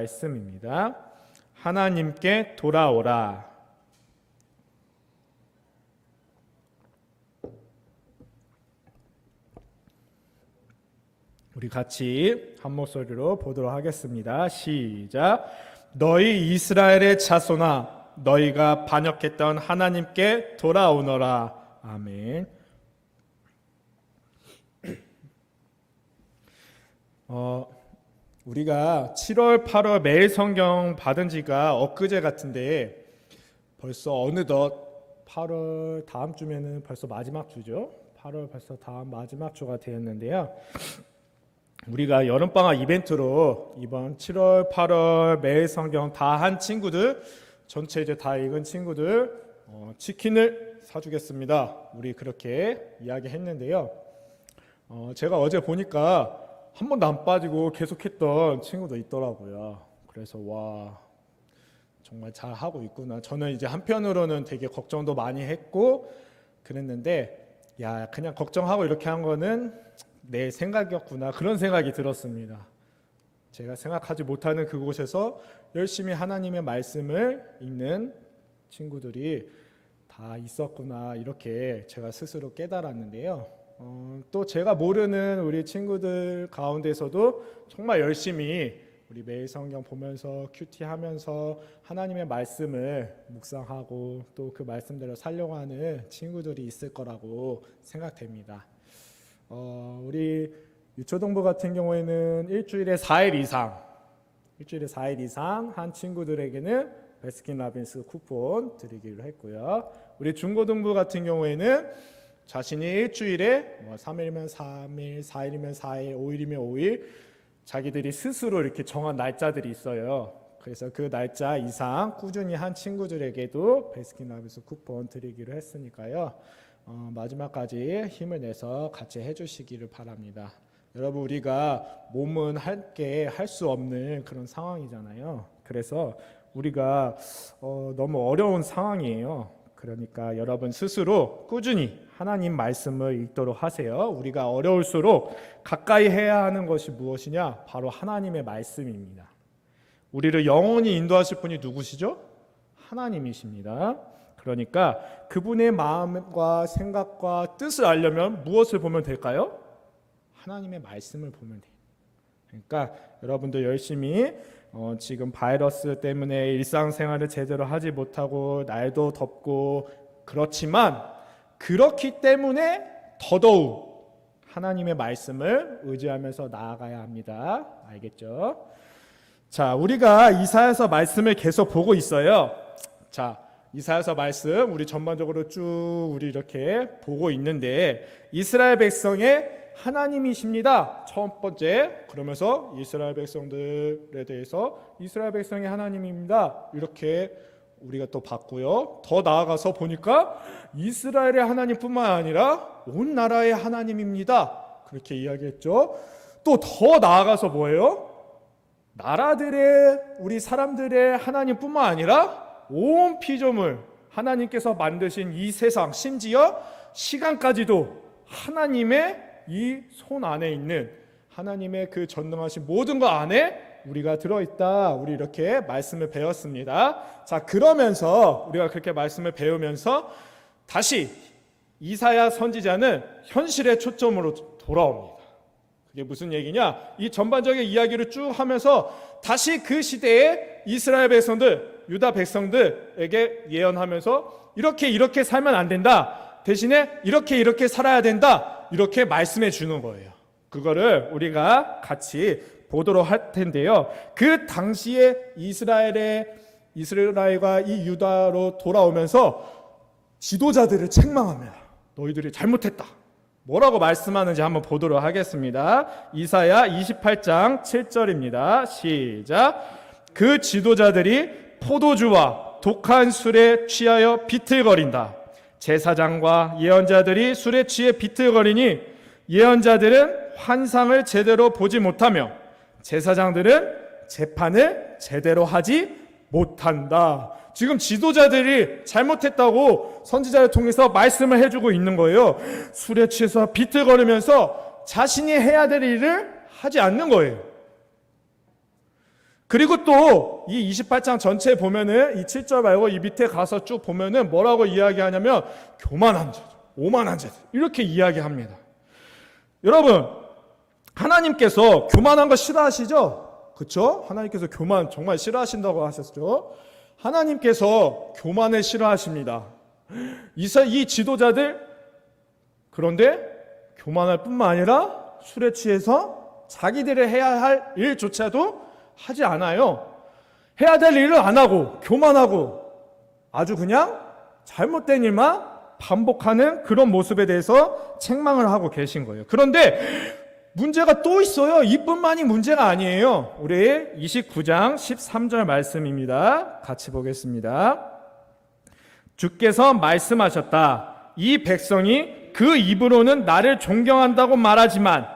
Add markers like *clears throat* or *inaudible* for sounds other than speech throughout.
말씀입니다. 하나님께 돌아오라. 우리 같이 한 목소리로 보도록 하겠습니다. 시작. 너희 이스라엘의 자손아 너희가 반역했던 하나님께 돌아오너라. 아멘. *clears throat* 어, 우리가 7월, 8월 매일 성경 받은 지가 엊그제 같은데 벌써 어느덧 8월 다음 주면은 벌써 마지막 주죠. 8월 벌써 다음 마지막 주가 되었는데요. 우리가 여름방학 이벤트로 이번 7월, 8월 매일 성경 다 한 친구들 전체 이제 다 읽은 친구들 어, 치킨을 사주겠습니다. 우리 그렇게 이야기했는데요. 어, 제가 어제 보니까 한 번도 안 빠지고 계속했던 친구도 있더라고요. 그래서 와 정말 잘 하고 있구나. 저는 이제 한편으로는 되게 걱정도 많이 했고 그랬는데 야 그냥 걱정하고 이렇게 한 거는 내 생각이었구나 그런 생각이 들었습니다. 제가 생각하지 못하는 그곳에서 열심히 하나님의 말씀을 읽는 친구들이 다 있었구나 이렇게 제가 스스로 깨달았는데요. 어, 또 제가 모르는 우리 친구들 가운데서도 정말 열심히 우리 매일 성경 보면서 큐티 하면서 하나님의 말씀을 묵상하고 또 그 말씀대로 살려가는 친구들이 있을 거라고 생각됩니다. 어, 우리 유초동부 같은 경우에는 일주일에 4일 이상, 일주일에 4일 이상 한 친구들에게는 베스킨 라빈스 쿠폰 드리기로 했고요. 우리 중고등부 같은 경우에는 자신이 일주일에 뭐 3일이면 3일, 4일이면 4일, 5일이면 5일 자기들이 스스로 이렇게 정한 날짜들이 있어요. 그래서 그 날짜 이상 꾸준히 한 친구들에게도 베스킨 라빈스 쿠폰 드리기로 했으니까요. 어, 마지막까지 힘을 내서 같이 해주시기를 바랍니다. 여러분 우리가 몸은 할게 할 수 없는 그런 상황이잖아요. 그래서 우리가 어, 너무 어려운 상황이에요. 그러니까 여러분 스스로 꾸준히 하나님 말씀을 읽도록 하세요. 우리가 어려울수록 가까이 해야 하는 것이 무엇이냐? 바로 하나님의 말씀입니다. 우리를 영원히 인도하실 분이 누구시죠? 하나님이십니다. 그러니까 그분의 마음과 생각과 뜻을 알려면 무엇을 보면 될까요? 하나님의 말씀을 보면 돼요. 그러니까 여러분도 열심히 어, 지금 바이러스 때문에 일상생활을 제대로 하지 못하고 날도 덥고 그렇지만 그렇기 때문에 더더욱 하나님의 말씀을 의지하면서 나아가야 합니다. 알겠죠? 자, 우리가 이사야서 말씀을 계속 보고 있어요. 자, 이사야서 말씀 우리 전반적으로 쭉 우리 이렇게 보고 있는데 이스라엘 백성의 하나님이십니다. 첫 번째 그러면서 이스라엘 백성들에 대해서 이스라엘 백성의 하나님입니다. 이렇게 우리가 또 봤고요. 더 나아가서 보니까 이스라엘의 하나님뿐만 아니라 온 나라의 하나님입니다. 그렇게 이야기했죠. 또 더 나아가서 뭐예요? 나라들의 우리 사람들의 하나님뿐만 아니라 온 피조물 하나님께서 만드신 이 세상 심지어 시간까지도 하나님의 이 손 안에 있는 하나님의 그 전능하신 모든 것 안에 우리가 들어있다. 우리 이렇게 말씀을 배웠습니다. 자, 그러면서 우리가 그렇게 말씀을 배우면서 다시 이사야 선지자는 현실의 초점으로 돌아옵니다. 그게 무슨 얘기냐? 이 전반적인 이야기를 쭉 하면서 다시 그 시대의 이스라엘 백성들, 유다 백성들에게 예언하면서 이렇게 이렇게 살면 안 된다. 대신에 이렇게 이렇게 살아야 된다. 이렇게 말씀해 주는 거예요. 그거를 우리가 같이 보도록 할 텐데요. 그 당시에 이스라엘의 이스라엘과 이 유다로 돌아오면서 지도자들을 책망합니다. 너희들이 잘못했다. 뭐라고 말씀하는지 한번 보도록 하겠습니다. 이사야 28장 7절입니다. 시작. 그 지도자들이 포도주와 독한 술에 취하여 비틀거린다. 제사장과 예언자들이 술에 취해 비틀거리니 예언자들은 환상을 제대로 보지 못하며 제사장들은 재판을 제대로 하지 못한다. 지금 지도자들이 잘못했다고 선지자를 통해서 말씀을 해주고 있는 거예요. 술에 취해서 비틀거리면서 자신이 해야 될 일을 하지 않는 거예요. 그리고 또 이 28장 전체에 보면은 이 7절 말고 이 밑에 가서 쭉 보면은 뭐라고 이야기하냐면 교만한 자들, 오만한 자들 이렇게 이야기합니다. 여러분 하나님께서 교만한 거 싫어하시죠? 그렇죠? 하나님께서 교만 정말 싫어하신다고 하셨죠? 하나님께서 교만을 싫어하십니다. 이 지도자들 그런데 교만할 뿐만 아니라 술에 취해서 자기들이 해야 할 일조차도 하지 않아요. 해야 될 일을 안 하고 교만하고 아주 그냥 잘못된 일만 반복하는 그런 모습에 대해서 책망을 하고 계신 거예요. 그런데 문제가 또 있어요. 이뿐만이 문제가 아니에요. 우리 29장 13절 말씀입니다. 같이 보겠습니다. 주께서 말씀하셨다. 이 백성이 그 입으로는 나를 존경한다고 말하지만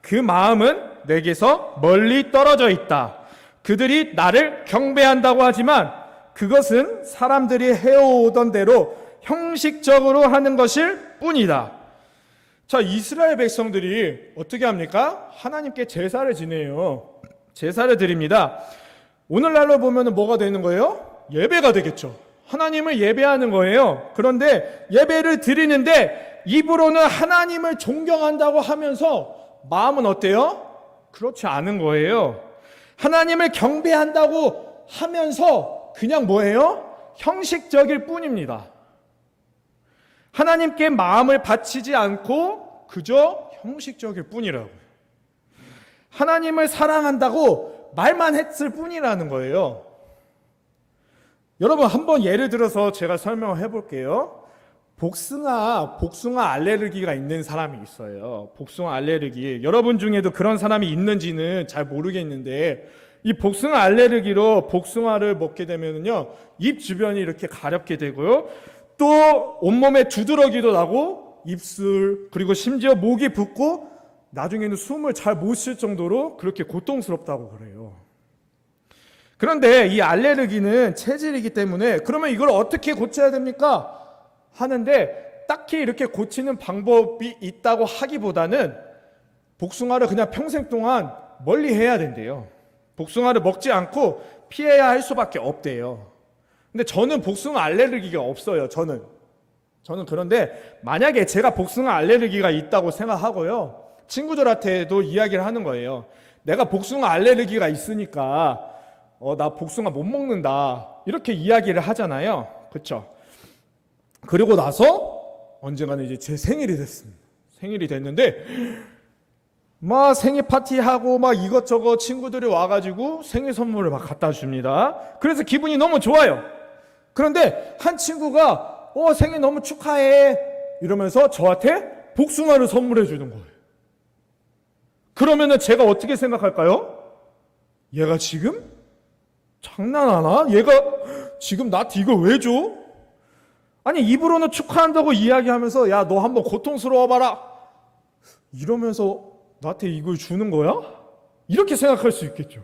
그 마음은 내게서 멀리 떨어져 있다. 그들이 나를 경배한다고 하지만 그것은 사람들이 해오던 대로 형식적으로 하는 것일 뿐이다. 자, 이스라엘 백성들이 어떻게 합니까? 하나님께 제사를 지내요. 제사를 드립니다. 오늘날로 보면은 뭐가 되는 거예요? 예배가 되겠죠. 하나님을 예배하는 거예요. 그런데 예배를 드리는데 입으로는 하나님을 존경한다고 하면서 마음은 어때요? 그렇지 않은 거예요. 하나님을 경배한다고 하면서 그냥 뭐예요? 형식적일 뿐입니다. 하나님께 마음을 바치지 않고 그저 형식적일 뿐이라고. 하나님을 사랑한다고 말만 했을 뿐이라는 거예요. 여러분 한번 예를 들어서 제가 설명을 해볼게요. 복숭아, 복숭아 알레르기가 있는 사람이 있어요. 복숭아 알레르기. 여러분 중에도 그런 사람이 있는지는 잘 모르겠는데, 이 복숭아 알레르기로 복숭아를 먹게 되면요, 입 주변이 이렇게 가렵게 되고요, 또 온몸에 두드러기도 나고, 입술, 그리고 심지어 목이 붓고, 나중에는 숨을 잘 못 쉴 정도로 그렇게 고통스럽다고 그래요. 그런데 이 알레르기는 체질이기 때문에 그러면 이걸 어떻게 고쳐야 됩니까? 하는데 딱히 이렇게 고치는 방법이 있다고 하기보다는 복숭아를 그냥 평생 동안 멀리 해야 된대요. 복숭아를 먹지 않고 피해야 할 수밖에 없대요. 근데 저는 복숭아 알레르기가 없어요. 저는. 저는 그런데 만약에 제가 복숭아 알레르기가 있다고 생각하고요. 친구들한테도 이야기를 하는 거예요. 내가 복숭아 알레르기가 있으니까 어, 나 복숭아 못 먹는다. 이렇게 이야기를 하잖아요. 그쵸? 그리고 나서 언젠가는 이제 제 생일이 됐습니다. 생일이 됐는데 막 생일 파티하고 막 이것저것 친구들이 와가지고 생일 선물을 막 갖다 줍니다. 그래서 기분이 너무 좋아요. 그런데 한 친구가 어 생일 너무 축하해 이러면서 저한테 복숭아를 선물해 주는 거예요. 그러면은 제가 어떻게 생각할까요? 얘가 지금 장난하나? 얘가 지금 나한테 이걸 왜 줘? 아니 입으로는 축하한다고 이야기하면서 야 너 한번 고통스러워 봐라 이러면서 나한테 이걸 주는 거야? 이렇게 생각할 수 있겠죠.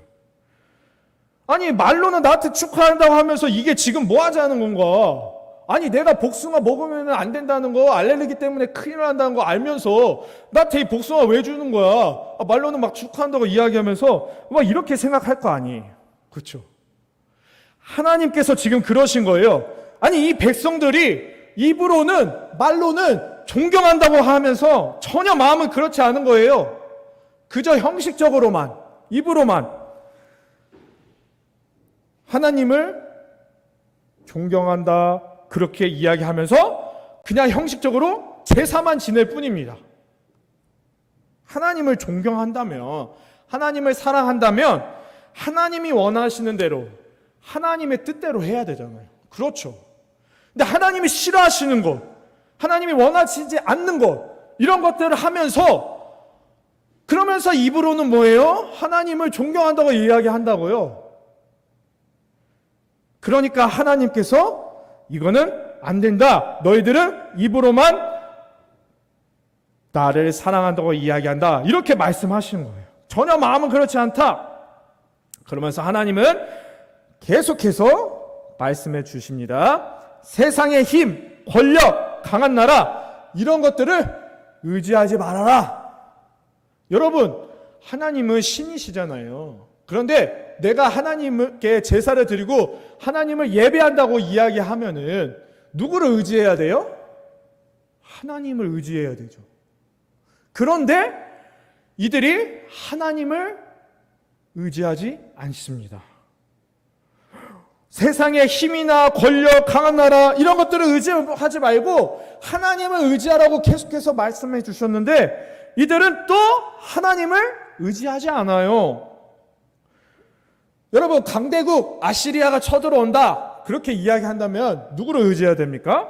아니 말로는 나한테 축하한다고 하면서 이게 지금 뭐 하자는 건가? 아니 내가 복숭아 먹으면 안 된다는 거 알레르기 때문에 큰일 난다는 거 알면서 나한테 이 복숭아 왜 주는 거야? 아, 말로는 막 축하한다고 이야기하면서 막 이렇게 생각할 거 아니? 그렇죠? 하나님께서 지금 그러신 거예요. 아니 이 백성들이 입으로는 말로는 존경한다고 하면서 전혀 마음은 그렇지 않은 거예요. 그저 형식적으로만 입으로만 하나님을 존경한다 그렇게 이야기하면서 그냥 형식적으로 제사만 지낼 뿐입니다. 하나님을 존경한다면 하나님을 사랑한다면 하나님이 원하시는 대로 하나님의 뜻대로 해야 되잖아요. 그렇죠. 근데 하나님이 싫어하시는 것, 하나님이 원하시지 않는 것, 이런 것들을 하면서 그러면서 입으로는 뭐예요? 하나님을 존경한다고 이야기한다고요. 그러니까 하나님께서 이거는 안 된다. 너희들은 입으로만 나를 사랑한다고 이야기한다. 이렇게 말씀하시는 거예요. 전혀 마음은 그렇지 않다. 그러면서 하나님은 계속해서 말씀해 주십니다. 세상의 힘, 권력, 강한 나라, 이런 것들을 의지하지 말아라. 여러분, 하나님은 신이시잖아요. 그런데 내가 하나님께 제사를 드리고 하나님을 예배한다고 이야기하면은 누구를 의지해야 돼요? 하나님을 의지해야 되죠. 그런데 이들이 하나님을 의지하지 않습니다. 세상의 힘이나 권력, 강한 나라 이런 것들을 의지하지 말고 하나님을 의지하라고 계속해서 말씀해 주셨는데 이들은 또 하나님을 의지하지 않아요. 여러분 강대국 아시리아가 쳐들어온다 그렇게 이야기한다면 누구를 의지해야 됩니까?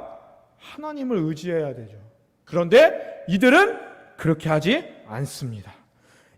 하나님을 의지해야 되죠. 그런데 이들은 그렇게 하지 않습니다.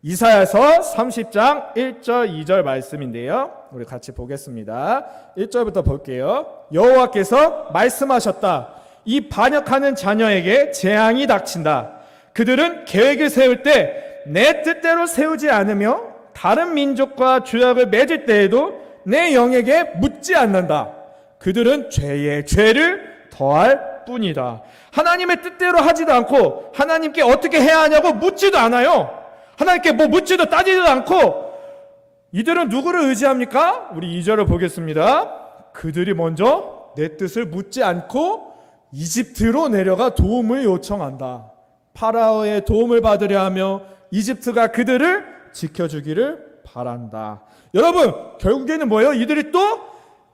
이사야서 30장 1절 2절 말씀인데요. 우리 같이 보겠습니다. 1절부터 볼게요. 여호와께서 말씀하셨다. 이 반역하는 자녀에게 재앙이 닥친다. 그들은 계획을 세울 때 내 뜻대로 세우지 않으며 다른 민족과 조약을 맺을 때에도 내 영에게 묻지 않는다. 그들은 죄에 죄를 더할 뿐이다. 하나님의 뜻대로 하지도 않고 하나님께 어떻게 해야 하냐고 묻지도 않아요. 하나님께 뭐 묻지도 따지도 않고 이들은 누구를 의지합니까? 우리 2절을 보겠습니다. 그들이 먼저 내 뜻을 묻지 않고 이집트로 내려가 도움을 요청한다. 파라오의 도움을 받으려 하며 이집트가 그들을 지켜주기를 바란다. 여러분, 결국에는 뭐예요? 이들이 또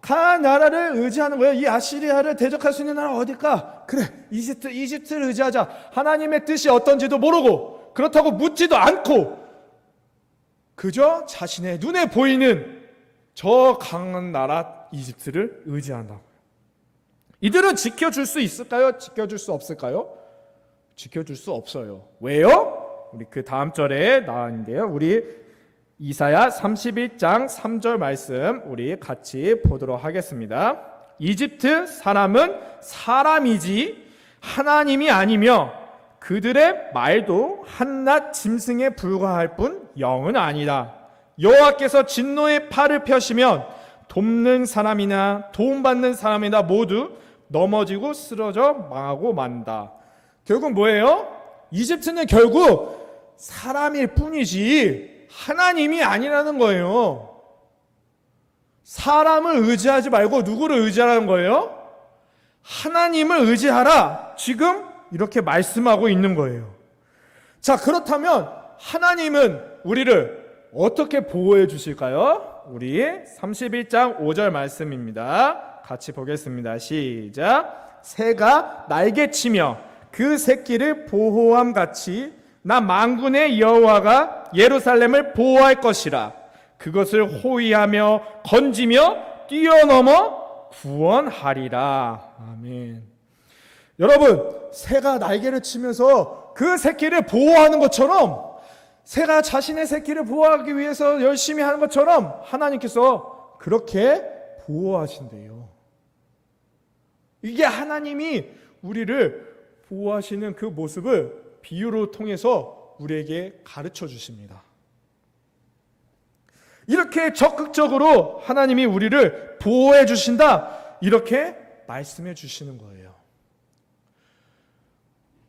강한 나라를 의지하는 거예요. 이 아시리아를 대적할 수 있는 나라 어딜까? 그래, 이집트, 이집트를 의지하자. 하나님의 뜻이 어떤지도 모르고, 그렇다고 묻지도 않고, 그저 자신의 눈에 보이는 저 강한 나라 이집트를 의지한다. 이들은 지켜줄 수 있을까요? 지켜줄 수 없을까요? 지켜줄 수 없어요. 왜요? 우리 그 다음 절에 나왔는데요. 우리 이사야 31장 3절 말씀 우리 같이 보도록 하겠습니다. 이집트 사람은 사람이지 하나님이 아니며 그들의 말도 한낱 짐승에 불과할 뿐 영은 아니다. 여호와께서 진노의 팔을 펴시면 돕는 사람이나 도움받는 사람이나 모두 넘어지고 쓰러져 망하고 만다. 결국 뭐예요? 이집트는 결국 사람일 뿐이지 하나님이 아니라는 거예요. 사람을 의지하지 말고 누구를 의지하라는 거예요? 하나님을 의지하라. 지금 이렇게 말씀하고 있는 거예요. 자, 그렇다면 하나님은 우리를 어떻게 보호해 주실까요? 우리 31장 5절 말씀입니다. 같이 보겠습니다. 시작. 새가 날개치며 그 새끼를 보호함 같이 나 망군의 여호와가 예루살렘을 보호할 것이라 그것을 호위하며 건지며 뛰어넘어 구원하리라 아멘. 여러분 새가 날개를 치면서 그 새끼를 보호하는 것처럼 새가 자신의 새끼를 보호하기 위해서 열심히 하는 것처럼 하나님께서 그렇게 보호하신대요. 이게 하나님이 우리를 보호하시는 그 모습을 비유로 통해서 우리에게 가르쳐 주십니다. 이렇게 적극적으로 하나님이 우리를 보호해 주신다. 이렇게 말씀해 주시는 거예요.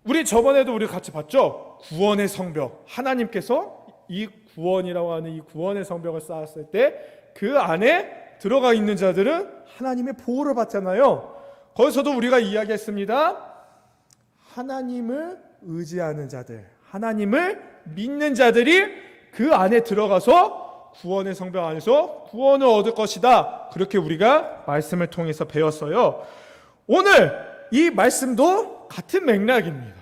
우리 저번에도 우리 같이 봤죠? 구원의 성벽. 하나님께서 이 구원이라고 하는 이 구원의 성벽을 쌓았을 때 그 안에 들어가 있는 자들은 하나님의 보호를 받잖아요. 거기서도 우리가 이야기했습니다. 하나님을 의지하는 자들, 하나님을 믿는 자들이 그 안에 들어가서 구원의 성벽 안에서 구원을 얻을 것이다. 그렇게 우리가 말씀을 통해서 배웠어요. 오늘 이 말씀도 같은 맥락입니다.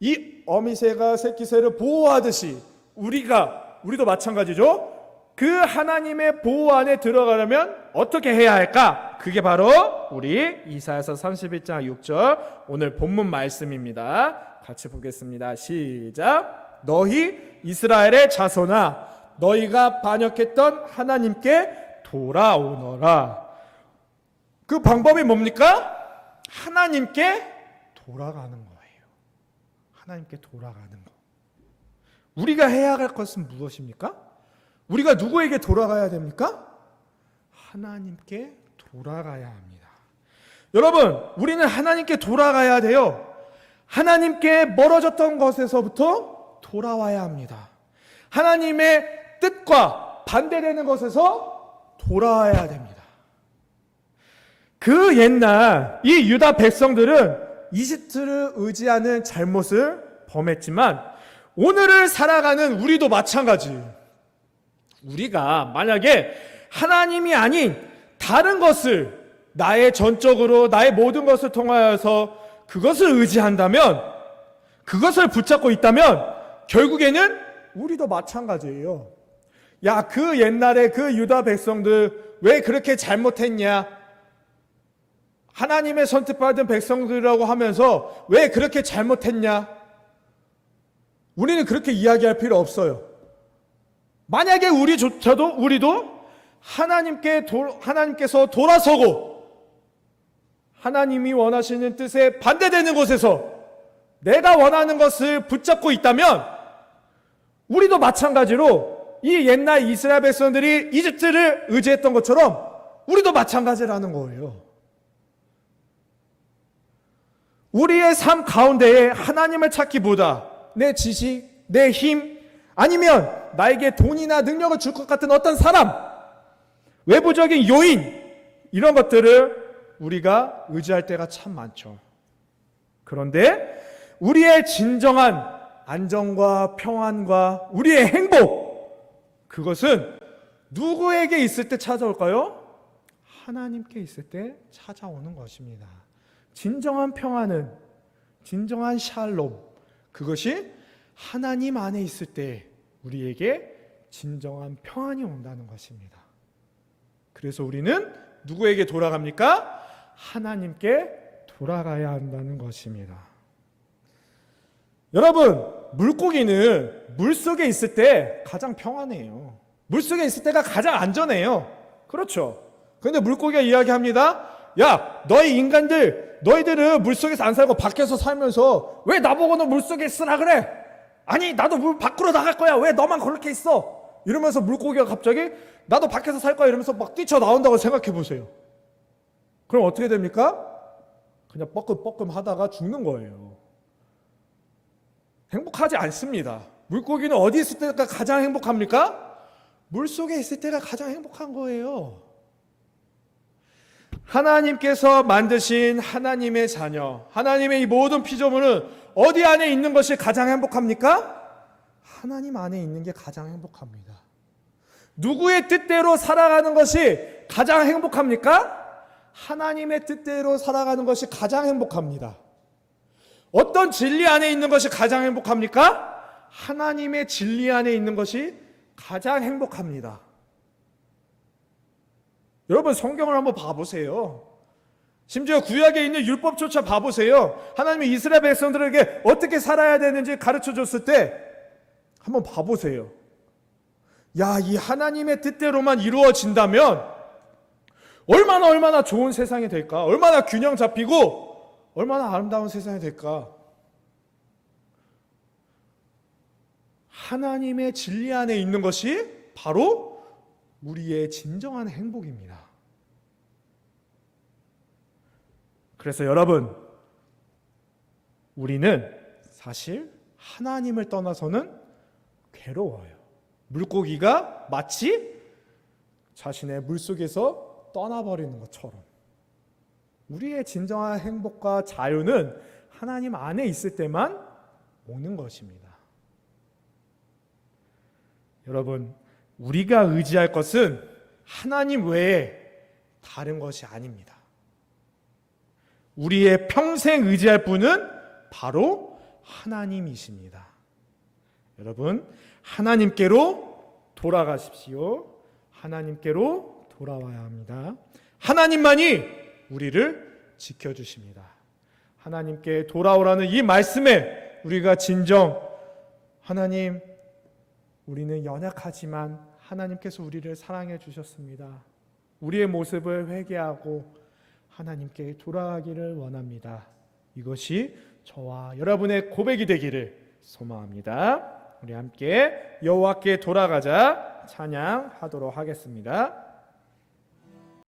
이 어미새가 새끼새를 보호하듯이 우리가 우리도 마찬가지죠. 그 하나님의 보호 안에 들어가려면 어떻게 해야 할까? 그게 바로 우리 이사야서 31장 6절 오늘 본문 말씀입니다. 같이 보겠습니다. 시작. 너희 이스라엘의 자손아 너희가 반역했던 하나님께 돌아오너라. 그 방법이 뭡니까? 하나님께 돌아가는 거예요. 하나님께 돌아가는 거. 우리가 해야 할 것은 무엇입니까? 우리가 누구에게 돌아가야 됩니까? 하나님께 돌아가야 합니다. 여러분, 우리는 하나님께 돌아가야 돼요. 하나님께 멀어졌던 것에서부터 돌아와야 합니다. 하나님의 뜻과 반대되는 것에서 돌아와야 됩니다. 그 옛날 이 유다 백성들은 이집트를 의지하는 잘못을 범했지만 오늘을 살아가는 우리도 마찬가지. 우리가 만약에 하나님이 아닌 다른 것을 나의 전적으로 나의 모든 것을 통하여서 그것을 의지한다면 그것을 붙잡고 있다면 결국에는 우리도 마찬가지예요. 야, 그 옛날에 그 유다 백성들 왜 그렇게 잘못했냐? 하나님의 선택받은 백성들이라고 하면서 왜 그렇게 잘못했냐? 우리는 그렇게 이야기할 필요 없어요. 만약에 우리조차도 우리도 하나님께 도, 하나님께서 돌아서고 하나님이 원하시는 뜻에 반대되는 곳에서 내가 원하는 것을 붙잡고 있다면 우리도 마찬가지로 이 옛날 이스라엘 백성들이 이집트를 의지했던 것처럼 우리도 마찬가지라는 거예요. 우리의 삶 가운데에 하나님을 찾기보다 내 지식, 내 힘, 아니면 나에게 돈이나 능력을 줄 것 같은 어떤 사람, 외부적인 요인, 이런 것들을 우리가 의지할 때가 참 많죠. 그런데 우리의 진정한 안정과 평안과 우리의 행복, 그것은 누구에게 있을 때 찾아올까요? 하나님께 있을 때 찾아오는 것입니다. 진정한 평안은, 진정한 샬롬, 그것이 하나님 안에 있을 때 우리에게 진정한 평안이 온다는 것입니다. 그래서 우리는 누구에게 돌아갑니까? 하나님께 돌아가야 한다는 것입니다. 여러분, 물고기는 물 속에 있을 때 가장 평안해요. 물 속에 있을 때가 가장 안전해요. 그렇죠. 그런데 물고기가 이야기합니다. 야, 너희 인간들, 너희들은 물 속에서 안 살고 밖에서 살면서 왜 나보고는 물 속에 있으라 그래? 아니, 나도 물 밖으로 나갈 거야. 왜 너만 그렇게 있어? 이러면서 물고기가 갑자기 나도 밖에서 살 거야 이러면서 막 뛰쳐 나온다고 생각해 보세요. 그럼 어떻게 됩니까? 그냥 뻐끔뻐끔 하다가 죽는 거예요. 행복하지 않습니다. 물고기는 어디 있을 때가 가장 행복합니까? 물 속에 있을 때가 가장 행복한 거예요. 하나님께서 만드신 하나님의 자녀, 하나님의 이 모든 피조물은 어디 안에 있는 것이 가장 행복합니까? 하나님 안에 있는 게 가장 행복합니다. 누구의 뜻대로 살아가는 것이 가장 행복합니까? 하나님의 뜻대로 살아가는 것이 가장 행복합니다. 어떤 진리 안에 있는 것이 가장 행복합니까? 하나님의 진리 안에 있는 것이 가장 행복합니다. 여러분 성경을 한번 봐보세요. 심지어 구약에 있는 율법조차 봐보세요. 하나님이 이스라엘 백성들에게 어떻게 살아야 되는지 가르쳐 줬을 때 한번 봐보세요. 야, 이 하나님의 뜻대로만 이루어진다면 얼마나 얼마나 좋은 세상이 될까? 얼마나 균형 잡히고 얼마나 아름다운 세상이 될까? 하나님의 진리 안에 있는 것이 바로 우리의 진정한 행복입니다. 그래서 여러분, 우리는 사실 하나님을 떠나서는 괴로워요. 물고기가 마치 자신의 물 속에서 떠나버리는 것처럼. 우리의 진정한 행복과 자유는 하나님 안에 있을 때만 오는 것입니다. 여러분, 우리가 의지할 것은 하나님 외에 다른 것이 아닙니다. 우리의 평생 의지할 분은 바로 하나님이십니다. 여러분, 하나님께로 돌아가십시오. 하나님께로 돌아와야 합니다. 하나님만이 우리를 지켜주십니다. 하나님께 돌아오라는 이 말씀에 우리가 진정 하나님 우리는 연약하지만 하나님께서 우리를 사랑해 주셨습니다. 우리의 모습을 회개하고 하나님께 돌아가기를 원합니다. 이것이 저와 여러분의 고백이 되기를 소망합니다. 우리 함께 여호와께 돌아가자 찬양하도록 하겠습니다.